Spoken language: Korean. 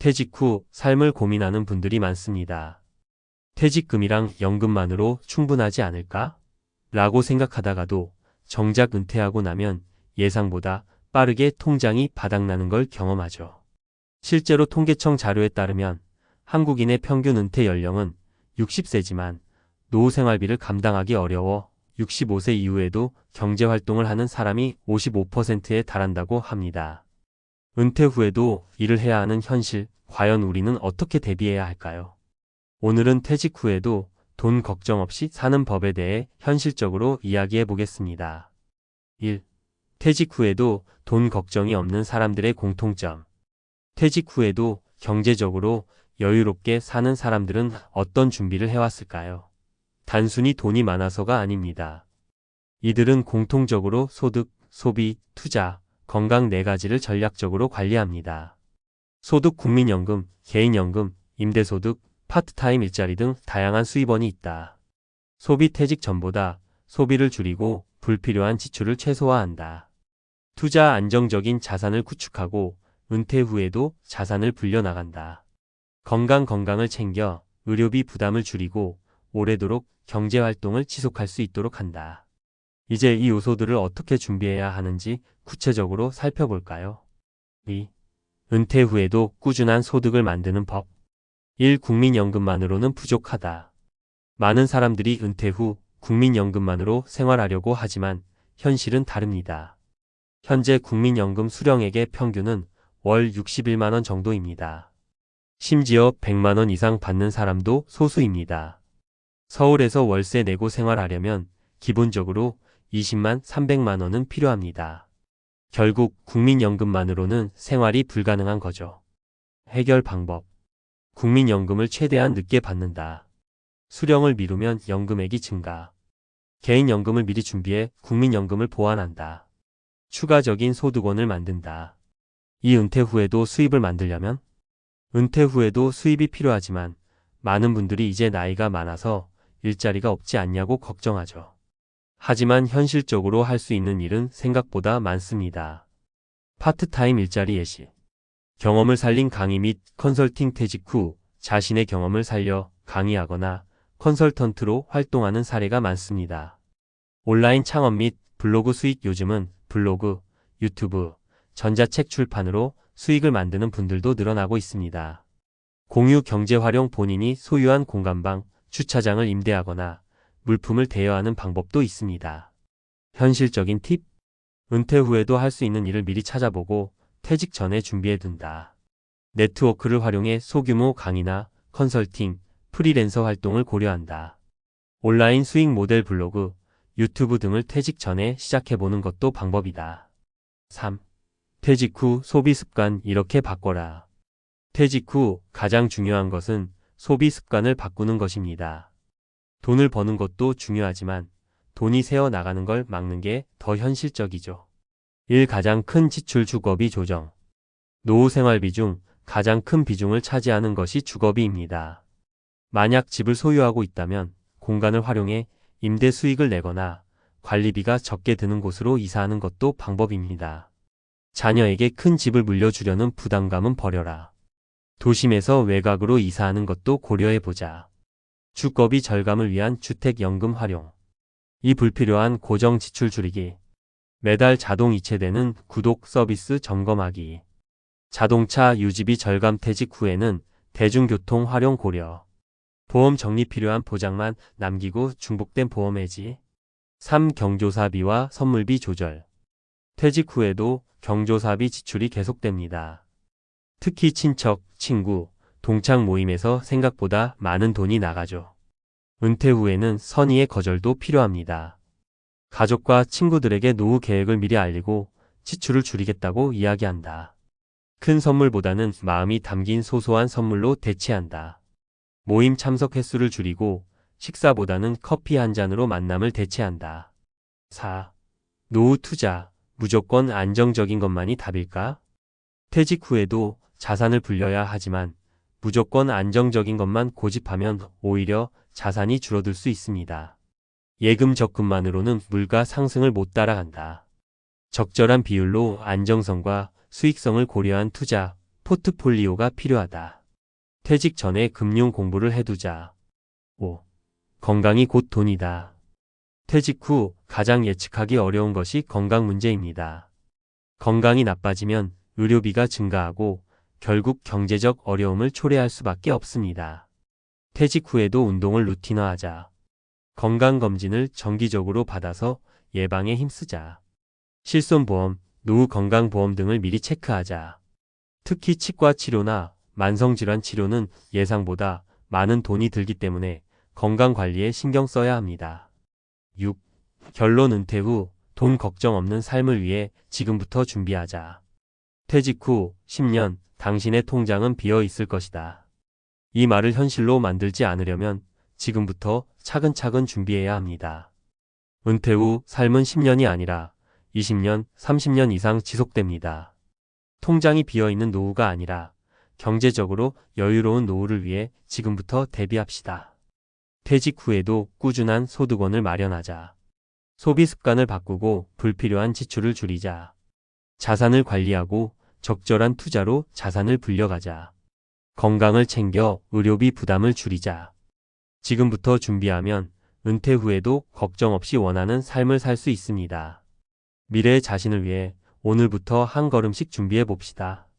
퇴직 후 삶을 고민하는 분들이 많습니다. 퇴직금이랑 연금만으로 충분하지 않을까? 라고 생각하다가도 정작 은퇴하고 나면 예상보다 빠르게 통장이 바닥나는 걸 경험하죠. 실제로 통계청 자료에 따르면 한국인의 평균 은퇴 연령은 60세지만 노후 생활비를 감당하기 어려워 65세 이후에도 경제 활동을 하는 사람이 55%에 달한다고 합니다. 은퇴 후에도 일을 해야 하는 현실, 과연 우리는 어떻게 대비해야 할까요? 오늘은 퇴직 후에도 돈 걱정 없이 사는 법에 대해 현실적으로 이야기해 보겠습니다. 1. 퇴직 후에도 돈 걱정이 없는 사람들의 공통점. 퇴직 후에도 경제적으로 여유롭게 사는 사람들은 어떤 준비를 해왔을까요? 단순히 돈이 많아서가 아닙니다. 이들은 공통적으로 소득, 소비, 투자, 건강 네 가지를 전략적으로 관리합니다. 소득 국민연금, 개인연금, 임대소득, 파트타임 일자리 등 다양한 수입원이 있다. 소비 퇴직 전보다 소비를 줄이고 불필요한 지출을 최소화한다. 투자 안정적인 자산을 구축하고 은퇴 후에도 자산을 불려나간다. 건강 건강을 챙겨 의료비 부담을 줄이고 오래도록 경제활동을 지속할 수 있도록 한다. 이제 이 요소들을 어떻게 준비해야 하는지 구체적으로 살펴볼까요? 2. 은퇴 후에도 꾸준한 소득을 만드는 법. 1. 국민연금만으로는 부족하다. 많은 사람들이 은퇴 후 국민연금만으로 생활하려고 하지만 현실은 다릅니다. 현재 국민연금 수령액의 평균은 월 61만원 정도입니다. 심지어 100만원 이상 받는 사람도 소수입니다. 서울에서 월세 내고 생활하려면 기본적으로 20만 300만 원은 필요합니다. 결국 국민연금만으로는 생활이 불가능한 거죠. 해결 방법. 국민연금을 최대한 늦게 받는다. 수령을 미루면 연금액이 증가. 개인연금을 미리 준비해 국민연금을 보완한다. 추가적인 소득원을 만든다. 이 은퇴 후에도 수입을 만들려면 은퇴 후에도 수입이 필요하지만 많은 분들이 이제 나이가 많아서 일자리가 없지 않냐고 걱정하죠. 하지만 현실적으로 할 수 있는 일은 생각보다 많습니다. 파트타임 일자리 예시. 경험을 살린 강의 및 컨설팅 퇴직 후 자신의 경험을 살려 강의하거나 컨설턴트로 활동하는 사례가 많습니다. 온라인 창업 및 블로그 수익 요즘은 블로그, 유튜브, 전자책 출판으로 수익을 만드는 분들도 늘어나고 있습니다. 공유 경제 활용 본인이 소유한 공간방, 주차장을 임대하거나 물품을 대여하는 방법도 있습니다. 현실적인 팁? 은퇴 후에도 할 수 있는 일을 미리 찾아보고 퇴직 전에 준비해둔다. 네트워크를 활용해 소규모 강의나 컨설팅, 프리랜서 활동을 고려한다. 온라인 수익 모델 블로그, 유튜브 등을 퇴직 전에 시작해보는 것도 방법이다. 3. 퇴직 후 소비 습관 이렇게 바꿔라. 퇴직 후 가장 중요한 것은 소비 습관을 바꾸는 것입니다. 돈을 버는 것도 중요하지만 돈이 새어 나가는 걸 막는 게 더 현실적이죠. 1. 가장 큰 지출 주거비 조정. 노후 생활비 중 가장 큰 비중을 차지하는 것이 주거비입니다. 만약 집을 소유하고 있다면 공간을 활용해 임대 수익을 내거나 관리비가 적게 드는 곳으로 이사하는 것도 방법입니다. 자녀에게 큰 집을 물려주려는 부담감은 버려라. 도심에서 외곽으로 이사하는 것도 고려해보자. 주거비 절감을 위한 주택연금 활용. 이 불필요한 고정 지출 줄이기. 매달 자동 이체되는 구독 서비스 점검하기. 자동차 유지비 절감 퇴직 후에는 대중교통 활용 고려. 보험 정리 필요한 보장만 남기고 중복된 보험 해지. 3. 경조사비와 선물비 조절. 퇴직 후에도 경조사비 지출이 계속됩니다. 특히 친척, 친구, 동창 모임에서 생각보다 많은 돈이 나가죠. 은퇴 후에는 선의의 거절도 필요합니다. 가족과 친구들에게 노후 계획을 미리 알리고 지출을 줄이겠다고 이야기한다. 큰 선물보다는 마음이 담긴 소소한 선물로 대체한다. 모임 참석 횟수를 줄이고 식사보다는 커피 한 잔으로 만남을 대체한다. 4. 노후 투자. 무조건 안정적인 것만이 답일까? 퇴직 후에도 자산을 불려야 하지만 무조건 안정적인 것만 고집하면 오히려 자산이 줄어들 수 있습니다. 예금 적금만으로는 물가 상승을 못 따라간다. 적절한 비율로 안정성과 수익성을 고려한 투자, 포트폴리오가 필요하다. 퇴직 전에 금융 공부를 해두자. 5. 건강이 곧 돈이다. 퇴직 후 가장 예측하기 어려운 것이 건강 문제입니다. 건강이 나빠지면 의료비가 증가하고 결국 경제적 어려움을 초래할 수밖에 없습니다. 퇴직 후에도 운동을 루틴화하자. 건강검진을 정기적으로 받아서 예방에 힘쓰자. 실손보험, 노후 건강보험 등을 미리 체크하자. 특히 치과 치료나 만성질환 치료는 예상보다 많은 돈이 들기 때문에 건강관리에 신경 써야 합니다. 6. 결론 은퇴 후 돈 걱정 없는 삶을 위해 지금부터 준비하자. 퇴직 후 10년 당신의 통장은 비어 있을 것이다. 이 말을 현실로 만들지 않으려면 지금부터 차근차근 준비해야 합니다. 은퇴 후 삶은 10년이 아니라 20년, 30년 이상 지속됩니다. 통장이 비어 있는 노후가 아니라 경제적으로 여유로운 노후를 위해 지금부터 대비합시다. 퇴직 후에도 꾸준한 소득원을 마련하자. 소비 습관을 바꾸고 불필요한 지출을 줄이자. 자산을 관리하고 적절한 투자로 자산을 불려가자. 건강을 챙겨 의료비 부담을 줄이자. 지금부터 준비하면 은퇴 후에도 걱정 없이 원하는 삶을 살 수 있습니다. 미래의 자신을 위해 오늘부터 한 걸음씩 준비해 봅시다.